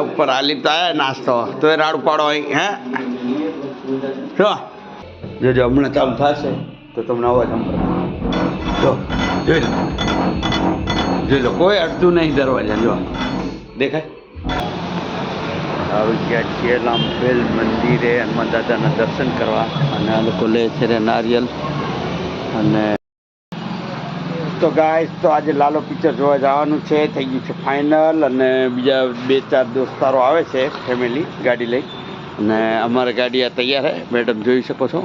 આ ઉપર આલી તો નાસ્તો. તો એ રાડ પાડો અહીં, હે? જો. જોજો હમણાં ચાલુ થશે, તો તમને અવાજ સંભળાય. જો, જોઈ લો. જોઈ લો કોઈ અડતું નહીં દરવાજા, જો. દેખાય? આવી ગયા છીએ લાંબેલ મંદિરે હનુમાન દાદાના દર્શન કરવા. અને આ લોકો લે છે નારિયેલ. અને તો ગાઈસ તો આજે લાલો પિક્ચર જોવા જવાનું છે. થઈ ગયું છે ફાઇનલ અને બીજા બે ચાર દોસ્તારો આવે છે ફેમિલી ગાડી લઈ. અને અમારી ગાડી આ તૈયાર છે મેડમ, જોઈ શકો છો?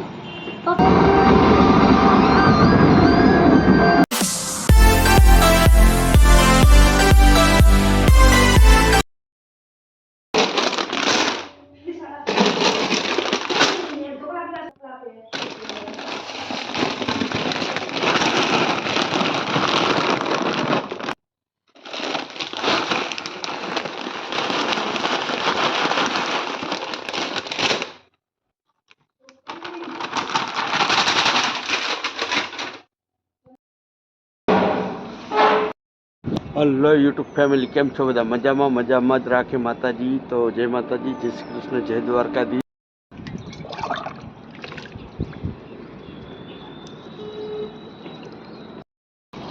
હલો, યુટ્યુબ ફેમિલી, કેમ છો બધા? મજામાં મજામાં જ રાખે માતાજી. તો જય માતાજી, જય શ્રી કૃષ્ણ, જય દ્વારકાધી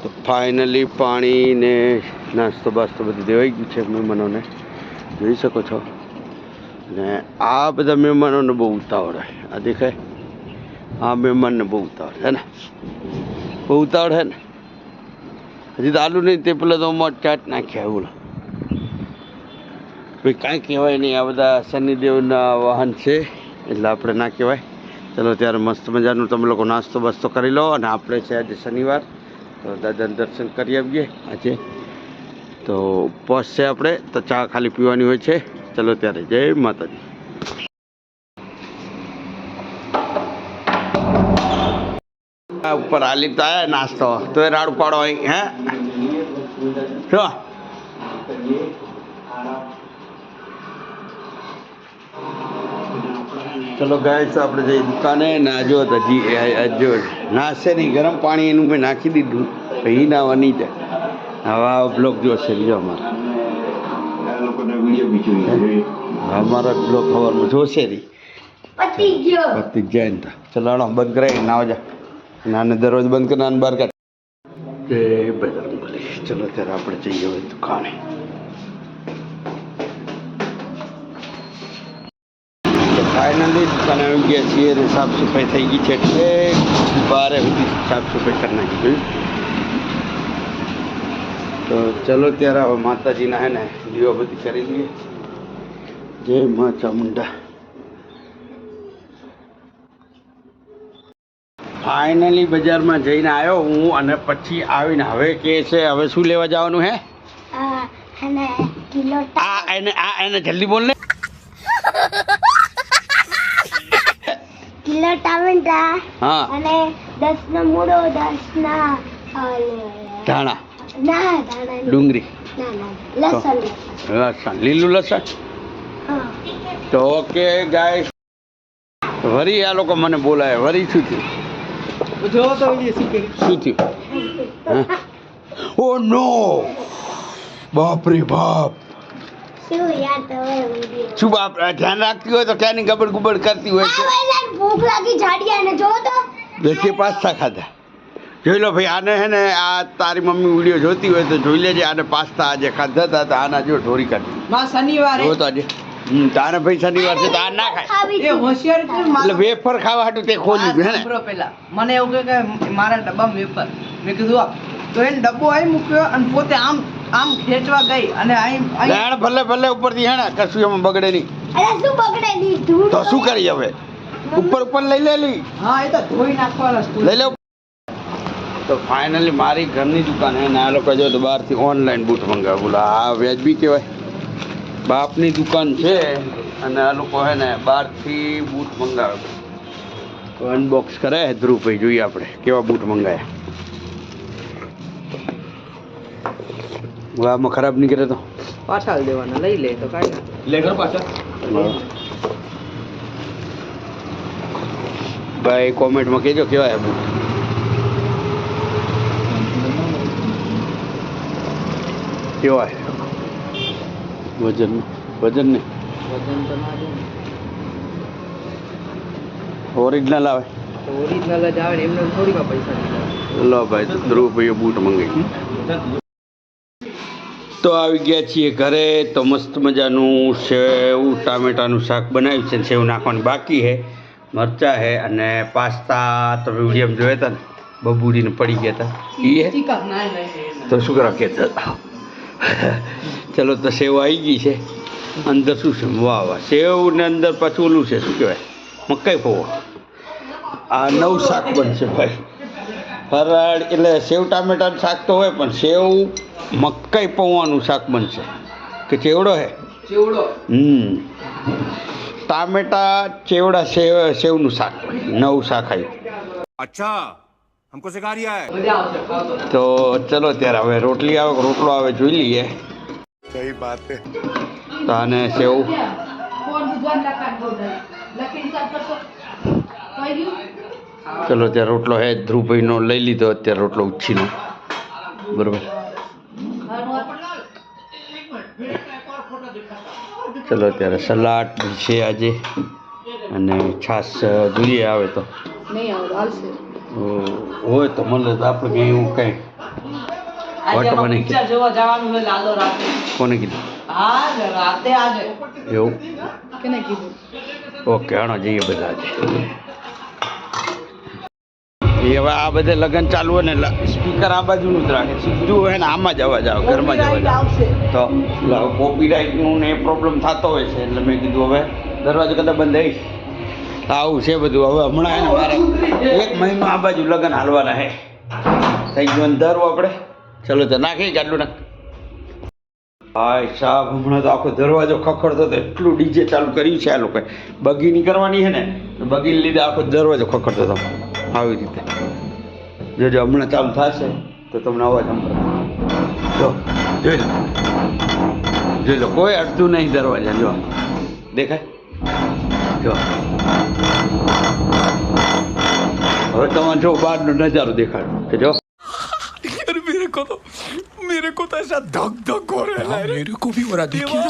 તો ફાઇનલી પાણી ને નાસ્તો બાસ્તો બધું દેવાઈ ગયું છે મહેમાનોને. જોઈ શકો છો. ને આ બધા મહેમાનોને બહુ ઉતાવળ આ દેખાય? આ મહેમાનને બહુ ઉતાવળ હે ને? બહુ ઉતાવળ હે ને? હજી તો આલુ નહીં, તે પેલા તો મોટ ચાટ નાખ્યા એવું ભાઈ કાંઈ કહેવાય નહીં, આ બધા શનિદેવના વાહન છે, એટલે આપણે ના કહેવાય. ચલો ત્યારે મસ્ત મજાનું તમે લોકો નાસ્તો બાસ્તો કરી લો, અને આપણે છે આજે શનિવાર. તો દાદાને દર્શન કરી આવીએ આજે. તો પહોંચશે આપણે, તો ચા ખાલી પીવાની હોય છે. ચલો ત્યારે જય માતાજી. ઉપર આલી તો નાસ્તો. તો એ રાડ પાડો હોય હે? જો. ચલો ગાય આપણે જઈ દુકાને ને આ જો તો હજી આ નાશે નહીં ગરમ પાણી એનું મેં નાખી દીધું. પછી નાવા નહીં જાય. હવા બ્લોક જોશે બીજો અમારો. અમારા બ્લોક ખબરમાં જોશે નહીં. પતી જાય ચલો બંધ કરાવી નાવ જા નાને દરરોજ બંધ કરી નાને બહાર કાઢ. કે બજરંગ બલી ચલો ત્યારે આપણે જઈએ હવે દુકાને. ફાઇનલી દુકાને આવી ગયા છીએ અને સાફ સફાઈ થઈ ગઈ છે એટલે બારે સુધી સાફ સફાઈ કરી નાખી તો ચલો ત્યારે હવે માતાજીના હે ને દીવા બધી કરી લઈએ. જય મા ચામુંડા ફાઇનલી બજારમાં જઈને આવ્યો હું અને પછી આવીને હવે કે છે હવે શું લેવા જવાનું હે? આ એને આ એને જલ્દી બોલ ને. કિલો ટામેટા હા. અને દસ નો મૂળો દસ ના ધાણા ના ડુંગળી. ના ના લસણ લસણ. લીલું લસણ? તો ઓકે ગાય વરી આ લોકો મને બોલાય વરી શું થયું? શું થયું? ઓ નો! બાપ! રે બાપ શું બાપ રે, ધ્યાન રાખતી હોય તો ક્યાંની ગબડ ગુબડ કરતી હોય છે? ભૂખ લાગી જાડિયા ને જો તો. બેથી પાસ્તા ખાધા. જોઈ લો ભાઈ આને હે ને આ તારી મમ્મી વીડિયો જોતી હોય તો જોઈ લેજે આને પાસ્તા આજે ખાધા હતા તો આના જો ઢોરી કાઢી. માં શનિવારે જો તો આજે. તારે ભાઈ વાત છે તો આ ના ખાય. એ હોશિયાર એટલે વેફર ખાવા હાટું તે ખોલ્યું હે ને? પેલા મને એવું કે મારા ડબ્બામાં વેફર. મેં કીધું આ તો એને ડબ્બો અહીં મૂક્યો અને પોતે આમ આમ ખેંચવા ગઈ અને અહીં અહીં ભલે ભલે ઉપરથી હે ને કશું એમાં બગડે નહીં. અરે શું બગડે નહીં? તો શું કરી હવે? ઉપર ઉપર લઈ લેલી હા એ તો ધોઈ નાખવાના લઈ લે તો ફાઇનલી મારી ઘરની દુકાન હે ને આ લોકો જો તો બહારથી ઓનલાઈન બૂટ મંગાવું. બોલા આ વ્યાજબી કહેવાય. બાપની દુકાન છે અને આ લોકો હે ને બહારથી બૂટ મંગાવે. તો અનબોક્સ કરે ધ્રુવભાઈ જોઈએ આપણે કેવા બૂટ મંગાયા. હવે આમાં ખરાબ નીકળે તો? પાછા દેવાના લઈ લે તો કાંઈ ના. લે ઘર પાછા. ભાઈ કોમેન્ટમાં કહેજો કેવા એ બૂટ. કેવા વજન વજન નહીં ઓરિજિનલ આવે. ઓરિજિનલ જ આવે એમને થોડીમાં પૈસા લો ભાઈ તો ધ્રુવભાઈએ બૂટ મંગાવી તો આવી ગયા છીએ ઘરે તો મસ્ત મજાનું સેવ ટામેટાનું શાક બનાવ્યું છે સેવ નાખવાની બાકી છે. મરચાં છે અને પાસ્તા તો વીડિયો જોયા હતા ને બબુડીને પડી ગયા હતા એ હે? તો શું કરવા કહેતા ચલો તો સેવ આવી ગઈ છે. અંદર શું છે? વાહ વાહ. સેવ ને અંદર પાછું ઓલું છે શું કહેવાય? મકાઈ પૌવા. આ નવ શાક બનશે ભાઈ. ફરાળ એટલે સેવ ટામેટાનું શાક તો હોય પણ સેવ મકાઈ પૌવાનું શાક બનશે. કે ચેવડો હે? ચેવડો. હમ. ટામેટા ચેવડા સેવ સેવનું શાક. નવું શાક આવ્યું અચ્છા. हमको सिखा रिया है મજા આવશે ખાવ તો તો ચલો ત્યારે હવે રોટલી આવે કે રોટલો આવે જોઈ લઈએ सही बात है તો આને સેવ ચલો ત્યાં રોટલો હે ધ્રુવભાઈનો લઈ લીધો અત્યારે રોટલો ઉછીનો બરોબર ચલો ત્યારે સલાડ બી છે આજે અને છાશ જોઈએ આવે તો નહીં આવે હાલશે તો હોય તો મળે તો આપણે કંઈ એવું કંઈ આજે વાટો અમારે જોવા જવાનું હોય લાલો રાતે. કોને કીધું? હા રાતે આજે. એવું? કેને કીધું? ઓકે આણો જઈએ બધા આજે. એ હવે આ બધે લગ્ન ચાલુ હોય ને સ્પીકર આ બાજુનું જ રાખે સીધું હોય ને આમાં જ અવાજ આવે ઘરમાં જ અવાજ આવે. આવશે. તો કોપીરાઇટનું ને એ પ્રોબ્લેમ થતો હોય છે એટલે મેં કીધું હવે દરવાજો કદાચ બંધ થઈ. આવું છે બધું. હવે હમણાં એને મારે એક મહિનો આ બાજુ લગ્ન હાલવાના હે થઈ ગયું અંધારું આપણે. ચલો, તો નાખી ગાડલું નાખ. હાય સાહેબ, હમણાં તો આખો દરવાજો ખખડતો હતો. એટલું ડીજે ચાલુ કર્યું છે આ લોકોએ. બગી કરવાની છે ને બગીને લીધે આખો દરવાજો ખખડતો હતો. આવી રીતે. જોજો હમણાં ચાલુ થશે, તો તમને અવાજ સંભળાય. જો, જોઈ લો. જોઈ લો, કોઈ અડતું નહીં દરવાજા, જો. દેખાય? જો હવે તમારે જો બહારનો નજારો દેખાડો કે જો अरे मेरे को तो मेरे को तो ऐसा धक धक हो रहा है मेरे को भी हो रहा देखिए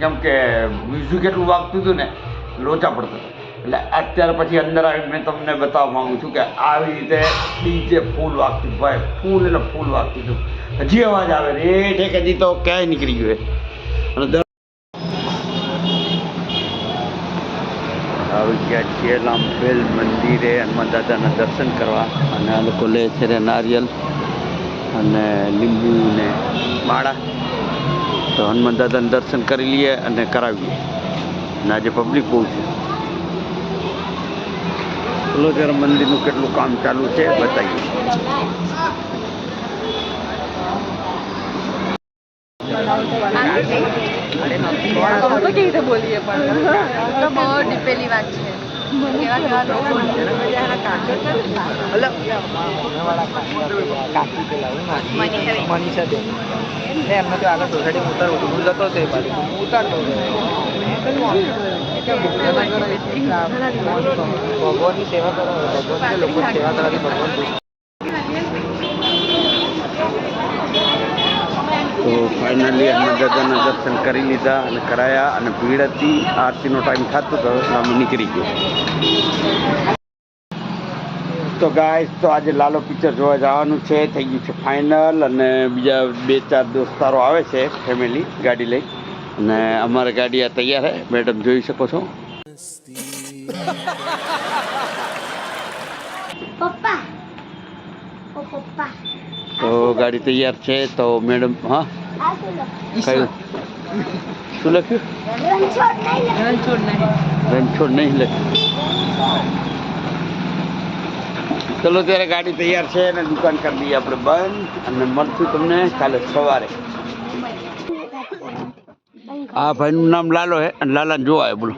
કેમ કે મ્યુઝિક એટલું વાગતું હતું ને લોચા પડતો હતો એટલે અત્યાર પછી અંદર આવી મેં તમને બતાવવા માંગુ છું કે આવી રીતે ડીજે ફૂલ વાગતું ભાઈ, ફૂલ એટલે ફૂલ વાગતું હતું હજી અવાજ આવે ને એ ઠેક, હજી તો ક્યાંય નીકળી ગયું અને આવી ગયા છીએ લાંબેલ મંદિરે હનુમાન દાદાના દર્શન કરવા. અને આ લોકો લે છે રે નારિયેલ અને લીંબુ ને માળા. તો હનુમાન દાદાના દર્શન કરી લઈએ અને કરાવીએ. અને આજે પબ્લિક બહુ છે. ચલો મંદિરનું કેટલું કામ ચાલુ છે, બતાવીએ. મનીષા બેન એમને તો આગળ સોસાયટી ઉતારવું હું જતો હતો એ બાજુ. ભગવાનની સેવા કરો ભગવાન લોકો સેવા કરવાથી ભગવાન તો ફાઇનલી હનુમાન દાદાના દર્શન કરી લીધા અને કરાયા અને ભીડ હતી, આરતીનો ટાઈમ થતો હતો એટલે અમે નીકળી ગયો. તો ગાય તો આજે લાલો પિક્ચર જોવા જવાનું છે, થઈ ગયું છે ફાઇનલ અને બીજા બે ચાર દોસ્તારો આવે છે ફેમિલી ગાડી લઈ. અને અમારે ગાડી આ તૈયાર છે મેડમ જોઈ શકો છો. પપ્પા. ઓ પપ્પા. તો ગાડી તૈયાર છે તો મેડમ હા? કયું શું લખ્યું? રણછોડ નહીં લખ્યું. ચલો ત્યારે ગાડી તૈયાર છે અને દુકાન કરી દઈએ આપણે બંધ. અને મળશું તમને કાલે સવારે. આ ભાઈનું નામ લાલો હે અને લાલાને જોવા આવે બોલો.